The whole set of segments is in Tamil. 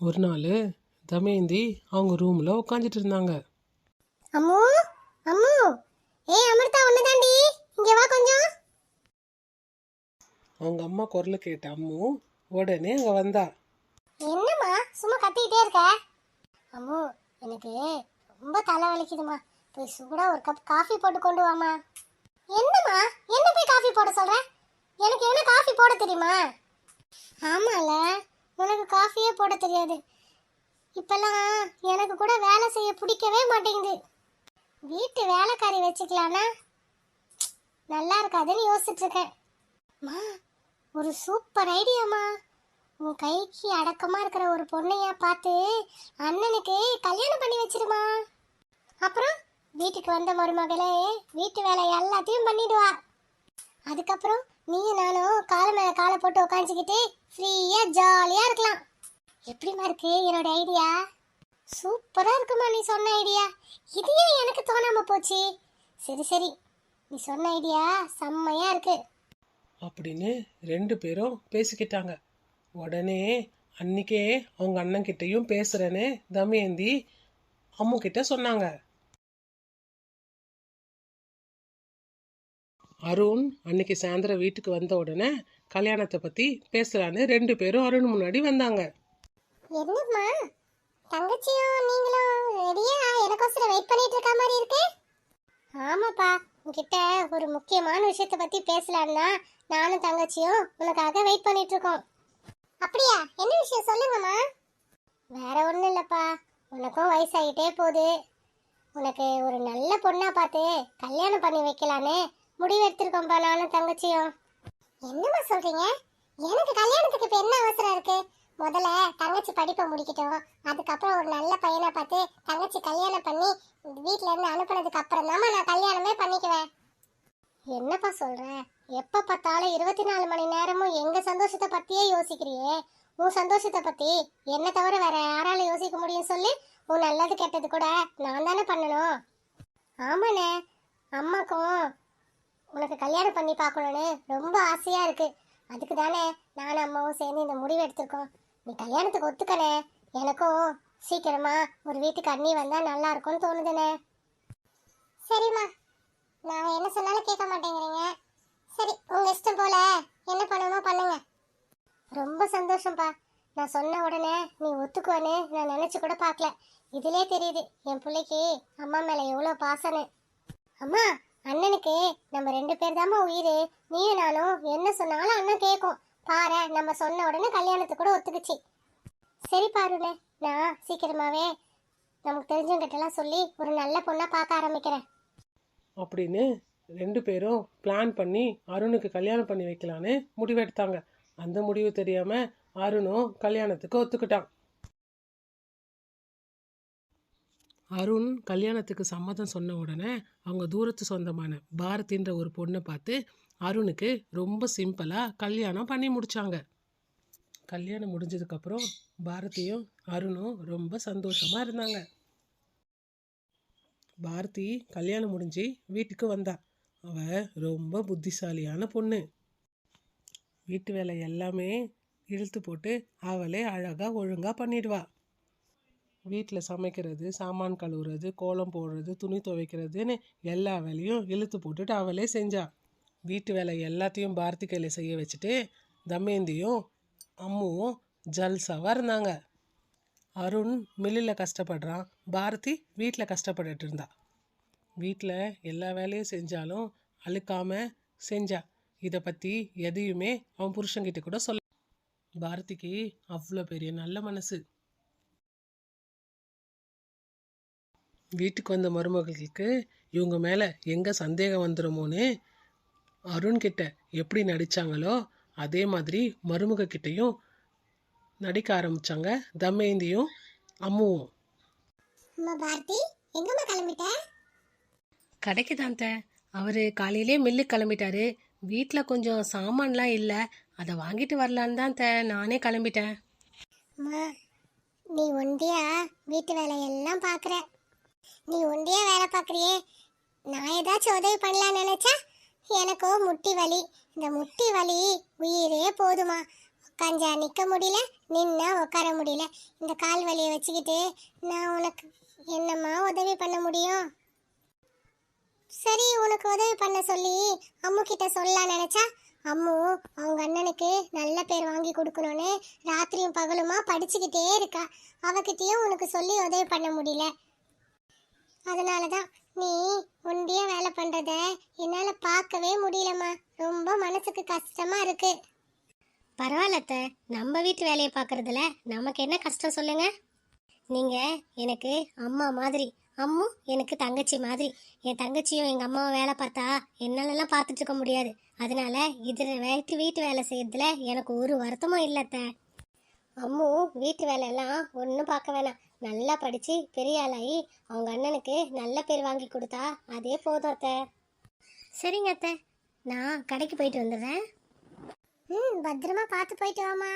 ஒரு நாள் தமேந்தி அவங்க ரூமில் உட்காந்துட்டு இருந்தாங்க. அம்மு அம்மு. ஏய் அமிர்தா ஒண்ணுதாண்டி? இங்க வா கொஞ்சம். அவங்க அம்மா குரலை கேட்ட அம்மு உடனே அங்கே வந்தா. என்னம்மா சும்மா கத்திக்கிட்டே இருக்க? அம்மு எனக்கு ரொம்ப தலை வலிக்குதுமா போய் சூடா ஒரு கப் காஃபி போட்டு கொண்டு வாமா என்னம்மா என்ன போய் காஃபி போட சொல்ற? எனக்கு என்ன காஃபி போட தெரியுமா? ஆமால உனக்கு காஃபியே போட தெரியாது. இப்பெல்லாம் எனக்கு கூட வேலை செய்ய பிடிக்கவே மாட்டேங்குது. வீட்டு வேலைக்காரி வச்சுக்கலானா நல்லா இருக்காதுன்னு யோசிச்சுட்டு இருக்கேன் மா ஒரு சூப்பர் ஐடியாமா உன் கைக்கு அடக்கமா இருக்கிற ஒரு பொண்ணையா பார்த்து அண்ணனுக்கு கல்யாணம் பண்ணி வச்சிருமா. அப்புறம் வீட்டுக்கு வந்த மருமகளே வீட்டு வேலை எல்லாத்தையும் பண்ணிடுவா. அதுக்கப்புறம் நீயும் நானும் காலை மேல காலை போட்டு உட்காந்துக்கிட்டு ஃப்ரீயா ஜாலியா இருக்கலாம். எப்படிமா இருக்கு என்னோட ஐடியா சூப்பரா இருக்குமா நீ சொன்ன ஐடியா இது ஏன் எனக்கு தோணாம போச்சு. சரி சரி. நீ சொன்ன ஐடியா செம்மையா இருக்கு. அப்படின்னு ரெண்டு பேரும் பேசிக்கிட்டாங்க. உடனே அன்னைக்கே அவங்க அண்ணன் கிட்டேயும் பேசுறேன்னு தமயந்தி அம்மு கிட்ட சொன்னாங்க. அருண் அன்னைக்கு சாயந்தரம் வீட்டுக்கு வந்த உடனே கல்யாணத்தை பத்தி பேசலான்னு ரெண்டு பேரும் அருண் முன்னாடி வந்தாங்க. என்னம்மா? தங்கச்சியும் நீங்களும் ரெடியா எனக்கோசரம் வெயிட் பண்ணிட்டு இருக்க மாதிரி இருக்கு? ஆமாப்பா உங்ககிட்ட ஒரு முக்கியமான விஷயத்த பத்தி பேசலான்னா நானும் தங்கச்சியும் உனக்காக வெயிட் பண்ணிட்டு இருக்கோம். அப்படியா? என்ன விஷயம்? சொல்லுங்கம்மா. வேற ஒண்ணும் இல்லப்பா. உனக்கும் வயசாகிட்டே போகுது. உனக்கு ஒரு நல்ல பொண்ணா பார்த்து கல்யாணம் பண்ணி வைக்கலான்னு முடிவு எடுத்திருக்கோம்ப்பா நானும் தங்கச்சியும். என்னம்மா சொல்றீங்க? எனக்கு கல்யாணத்துக்கு இப்போ என்ன அவசரம் இருக்கு? முதல்ல தங்கச்சி படிப்பை முடிக்கட்டும். அதுக்கப்புறம் ஒரு நல்ல பையனை பார்த்து தங்கச்சி கல்யாணம் பண்ணி வீட்ல இருந்து அனுப்புனதுக்கு அப்புறம் தான் நான் கல்யாணமே பண்ணிக்குவேன். என்னப்பா சொல்ற? எப்ப பார்த்தாலும் இருபத்தி நாலு மணி நேரமும் எங்க சந்தோஷத்தை பத்தியே யோசிக்கிறியே? உன் சந்தோஷத்தை பத்தி என்ன தவிர வேற யாரால யோசிக்க முடியும் சொல்லி? உன் நல்லது கெட்டது கூட நான் தானே பண்ணணும். ஆமாண்ணே. அம்மாக்கும் உனக்கு கல்யாணம் பண்ணி பார்க்கணும்னு ரொம்ப ஆசையாக இருக்குது அதுக்கு தானே நானும் அம்மாவும் சேர்ந்து இந்த முடிவு எடுத்திருக்கோம். நீ கல்யாணத்துக்கு ஒத்துக்கணே. எனக்கும் சீக்கிரமாக ஒரு வீட்டுக்கு அண்ணி வந்தால் நல்லா இருக்கும்னு தோணுதுண்ணே சரிம்மா. நான் என்ன சொன்னாலும் கேட்க மாட்டேங்கிறீங்க. சரி உங்கள் இஷ்டம் போல என்ன பண்ணணுமோ பண்ணுங்க. ரொம்ப சந்தோஷம்ப்பா. நான் சொன்ன உடனே நீ ஒத்துக்குவேன்னு நான் நினச்சி கூட பார்க்கல. இதிலே தெரியுது என் பிள்ளைக்கு அம்மா மேலே எவ்வளோ பாசன்னு. அம்மா அண்ணனுக்கு நம்ம ரெண்டு பேர் தாம்மா உயிர். நீயும் நானும் என்ன சொன்னாலும் அண்ணன் கேட்கும் பாரு நம்ம சொன்ன உடனே கல்யாணத்துக்கு கூட ஒத்துக்குச்சு. சரி பாருண்ணே நான் சீக்கிரமாவே நமக்கு தெரிஞ்சவங்கிட்டலாம் சொல்லி ஒரு நல்ல பொண்ணாக பார்க்க ஆரம்பிக்கிறேன். அப்படின்னு ரெண்டு பேரும் பிளான் பண்ணி அருணுக்கு கல்யாணம் பண்ணி வைக்கலான்னு முடிவெடுத்தாங்க. அந்த முடிவு தெரியாமல் அருணும் கல்யாணத்துக்கு ஒத்துக்கிட்டான். அருண் கல்யாணத்துக்கு சம்மதம் சொன்ன உடனே அவங்க தூரத்து சொந்தமான பாரதின்ற ஒரு பொண்ணை பார்த்து அருணுக்கு ரொம்ப சிம்பிளாக கல்யாணம் பண்ணி முடித்தாங்க கல்யாணம் முடிஞ்சதுக்கப்புறம் பாரதியும் அருணும் ரொம்ப சந்தோஷமாக இருந்தாங்க. பாரதி கல்யாணம் முடிஞ்சு வீட்டுக்கு வந்தா. அவ ரொம்ப புத்திசாலியான பொண்ணு. வீட்டு வேலை எல்லாமே இழுத்து போட்டு அவளே அழகாக ஒழுங்காக பண்ணிடுவா. வீட்டில் சமைக்கிறது சாமான் கழுவுறது கோலம் போடுறது துணி துவைக்கிறதுன்னு எல்லா வேலையும் இழுத்து போட்டுட்டு அவளே செஞ்சா. வீட்டு வேலை எல்லாத்தையும் பாரதி கையில் செய்ய வச்சுட்டு தமேந்தியும் அம்முவும் ஜல்சாவாக இருந்தாங்க. அருண் மில்லில் கஷ்டப்படுறான் பாரதி வீட்டில் கஷ்டப்பட்டுட்டு இருந்தா. வீட்டில் எல்லா வேலையும் செஞ்சாலும் அழுக்காமல் செஞ்சா. இதை பற்றி எதையுமே அவன் புருஷங்கிட்ட கூட சொல்ல பாரதிக்கு அவ்வளோ பெரிய நல்ல மனசு. வீட்டுக்கு வந்த மருமகளுக்கு இவங்க மேலே எங்கே சந்தேகம் வந்துருமோன்னு அருண் கிட்ட எப்படி நடிச்சாங்களோ அதே மாதிரி மருமக கிட்டயும் நடிக்க ஆரம்பிச்சாங்க. தமேந்தியும் அம்முவும். அம்மா பாரதி எங்கம்மா கிளம்பிட்ட? கடைக்கு தான் அவர் காலையிலே மில்லு கிளம்பிட்டாரு. வீட்டில் கொஞ்சம் சாமான்லாம் இல்லை. அதை வாங்கிட்டு வரலான்னு தான் த நானே கிளம்பிட்டேன். அம்மா நீ ஒண்டியா வீட்டு வேலையெல்லாம் பார்க்குற நீ ஒண்டியே வேலை பார்க்குறியே? நான் ஏதாச்சும் உதவி பண்ணலாம் நினச்சா எனக்கோ முட்டி வலி. இந்த முட்டி வலி உயிரே போதுமா? உட்காஞ்சா நிற்க முடியல நின்னா உட்கார முடியல. இந்த கால் வலியை வச்சுக்கிட்டு நான் உனக்கு என்னம்மா உதவி பண்ண முடியும்? சரி உனக்கு உதவி பண்ண சொல்லி அம்மு கிட்ட சொல்லலாம் நினைச்சா அம்மு அவங்க அண்ணனுக்கு நல்ல பேர் வாங்கி கொடுக்கணும்னு ராத்திரியும் பகலுமா படிச்சுக்கிட்டே இருக்கா. அவகிட்டயும் உனக்கு சொல்லி உதவி பண்ண முடியல. அதனால தான் நீ ஒண்டியா வேலை பண்ணுறத என்னால் பார்க்கவே முடியலம்மா. ரொம்ப மனசுக்கு கஷ்டமாக இருக்கு. பரவாயில்லத்த நம்ம வீட்டு வேலையை பார்க்கறதுல நமக்கு என்ன கஷ்டம் சொல்லுங்க? நீங்கள் எனக்கு அம்மா மாதிரி அம்மு எனக்கு தங்கச்சி மாதிரி. என் தங்கச்சியும் எங்கள் அம்மாவும் வேலை பார்த்தா என்னாலலாம் பார்த்துட்டு இருக்க முடியாது. அதனால இதில் வீட்டு வீட்டு வேலை செய்யறதுல எனக்கு ஒரு வருத்தமும் இல்லைத்த அம்மு வீட்டு வேலையெல்லாம் ஒன்றும் பார்க்க வேணாம். நல்லா படிச்சு பெரிய ஆளாகி அவங்க அண்ணனுக்கு நல்ல பேர் வாங்கி கொடுத்தா அதே போதும் அத்தை. சரிங்க அத்தை. நான் கடைக்கு போயிட்டு வந்துடுறேன். ம் பத்திரமா பார்த்து போயிட்டு வாமா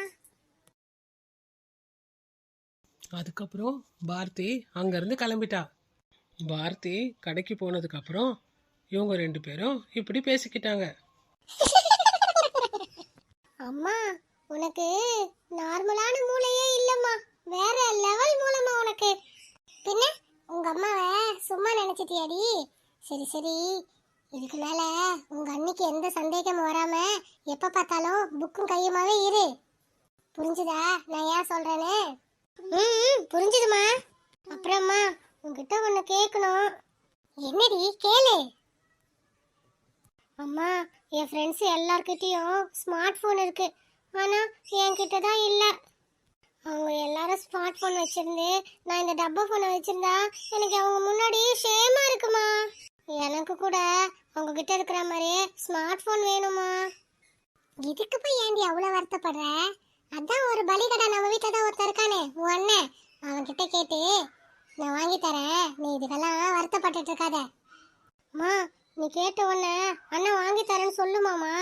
அதுக்கப்புறம் பாரதி அங்கேருந்து கிளம்பிட்டா. பாரதி கடைக்கு போனதுக்கப்புறம் இவங்க ரெண்டு பேரும் இப்படி பேசிக்கிட்டாங்க. அம்மா உனக்கு நார்மலான மூளையே இல்லம்மா. வேற லெவல் மூலமா உனக்கு. பின்ன உங்க அம்மாவை சும்மா நினைச்சிட்டியாடி? சரி சரி. இதுக்கு மேல உங்க அன்னைக்கு எந்த சந்தேகமும் வராம எப்ப பார்த்தாலும் புக்கும் கையுமாவே இரு. புரிஞ்சுதா? நான் ஏன் சொல்றேன்னு? ம் புரிஞ்சுதுமா அப்புறம்மா உங்ககிட்ட ஒன்று கேட்கணும் என்னடி? கேளு. அம்மா என் ஃப்ரெண்ட்ஸ் எல்லார்கிட்டயும் ஸ்மார்ட் ஃபோன் இருக்கு. ஆனா என்கிட்ட தான் இல்லை. அவங்க எல்லாரும் ஸ்மார்ட் ஃபோன் வச்சிருந்து நான் இந்த டப்பா ஃபோனை வச்சிருந்தா எனக்கு அவங்க முன்னாடி ஷேமா இருக்குமா? எனக்கு கூட அவங்க கிட்ட இருக்கிற மாதிரியே ஸ்மார்ட் ஃபோன் வேணுமா? இதுக்கு போய் ஏண்டி அவ்வளோ வருத்தப்படுற? அதான் ஒரு பலிகடை நம்ம வீட்டில் தான் ஒருத்தர் இருக்கானே உன் அண்ணன். அவன் கிட்ட கேட்டு நான் வாங்கி தரேன். நீ இதுக்கெல்லாம் வருத்தப்பட்டுட்டு இருக்காத. அம்மா நீ கேட்ட உடனே அண்ணன் வாங்கி தரேன்னு சொல்லுமாமா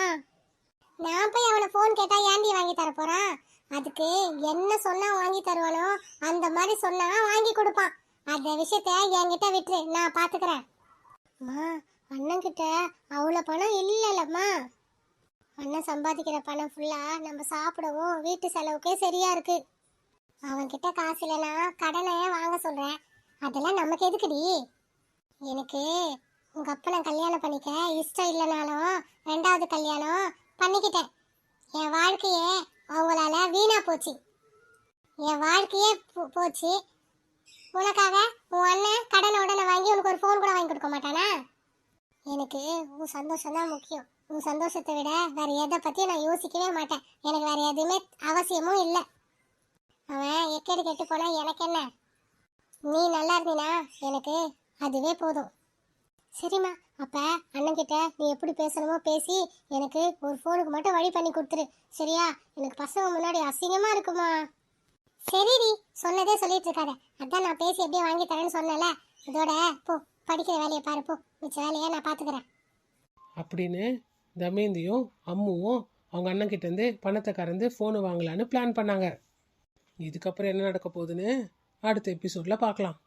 நான் போய் அவனை ஃபோன் கேட்டால் ஏண்டி வாங்கி தர போகிறான் அதுக்கு என்ன சொன்னா வாங்கி தருவானோ அந்த மாதிரி சொன்னா வாங்கி கொடுப்பான். அந்த விஷயத்த என்கிட்ட விட்டுரு நான் பாத்துக்கிறேன். அம்மா அண்ணன் அவ்வளோ பணம் இல்லைல்லம்மா. அண்ணன் சம்பாதிக்கிற பணம் ஃபுல்லா நம்ம சாப்பிடவும் வீட்டு செலவுக்கே சரியா இருக்கு. அவன்கிட்ட காசு இல்லைன்னா கடனை வாங்க சொல்றேன். அதெல்லாம் நமக்கு எதுக்குடி? எனக்கு உங்க அப்பனை கல்யாணம் பண்ணிக்க இஷ்டம் இல்லைனாலும் ரெண்டாவது கல்யாணம் பண்ணிக்கிட்டேன். என் வாழ்க்கையை அவங்களால வீணா போச்சு. என் வாழ்க்கையே போ- போச்சு. உனக்காக உன் அண்ணன் கடனை உடனே வாங்கி உனக்கு ஒரு ஃபோன் கூட வாங்கி கொடுக்க மாட்டானா? எனக்கு உன் சந்தோஷம் தான் முக்கியம். உன் சந்தோஷத்தை விட வேற எதை பற்றியும் நான் யோசிக்கவே மாட்டேன். எனக்கு வேற எதுவுமே அவசியமும் இல்லை. அவன் எக்கேடு கெட்டு போனால் எனக்கு என்ன? நீ நல்லா இருந்தீனா எனக்கு அதுவே போதும். சரிம்மா அப்போ அண்ணன்கிட்ட நீ எப்படி பேசணுமோ பேசி எனக்கு ஒரு ஃபோனுக்கு மட்டும் வழி பண்ணி கொடுத்துரு. சரியா? எனக்கு பசங்க முன்னாடி அசிங்கமாக இருக்குமா? சரிடி சொன்னதே சொல்லிட்டு இருக்காத. அதான் நான் பேசி எப்படியே வாங்கி தரேன்னு சொன்னல இதோட போ படிக்கிற வேலையை பாரு போ. மிச்ச வேலையை நான் பார்த்துக்கிறேன் அப்படின்னு தமேந்தியும் அம்முவும் அவங்க அண்ணன் கிட்டேருந்து பணத்தை கறந்து ஃபோனு வாங்கலான்னு பிளான் பண்ணாங்க. இதுக்கப்புறம் என்ன நடக்க போகுதுன்னு அடுத்த எபிசோடில் பார்க்கலாம்.